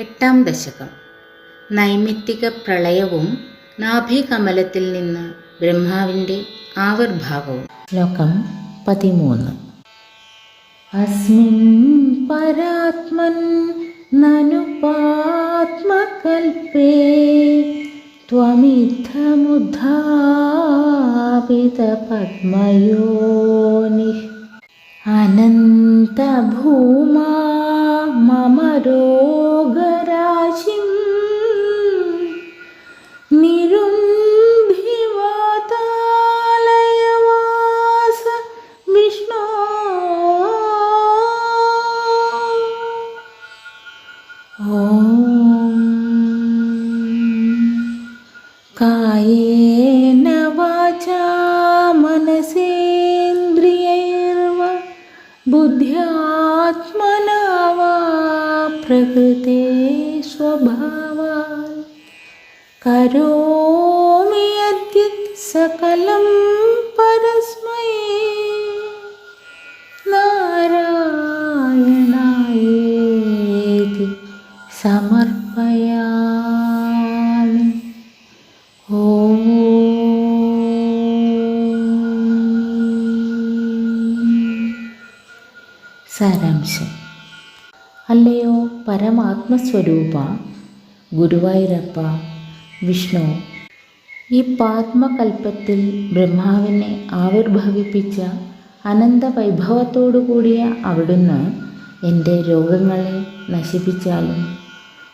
എട്ടാം ദശകം നൈമിത്തിക പ്രളയവും നാഭികമലത്തിൽ നിന്ന് ബ്രഹ്മാവിൻ്റെ ആവിർഭാവവും ശ്ലോകം പതിമൂന്ന് അസ്മിൻ പരാത്മൻ നനുപാത്മകൽപ്പേ त्वमित्थमुद्धापितपद्मयोनिः अनन्तभूमा कायेन वाचा मनसेन्द्रियैर्वा बुद्ध्यात्मना वा प्रकृते स्वभावात्। करोमि यद्यत् सकलं സമർപ്പയാമി ഓം. സാരാംശം. അല്ലയോ പരമാത്മസ്വരൂപ? ഗുരുവായൂരപ്പ വിഷ്ണു ഈ പാത്മകൽപ്പത്തിൽ ബ്രഹ്മാവിനെ ആവിർഭവിപ്പിച്ച അനന്ത വൈഭവത്തോടു കൂടിയ അവിടുന്ന് എന്റെ രോഗങ്ങളെ നശിപ്പിച്ചാലും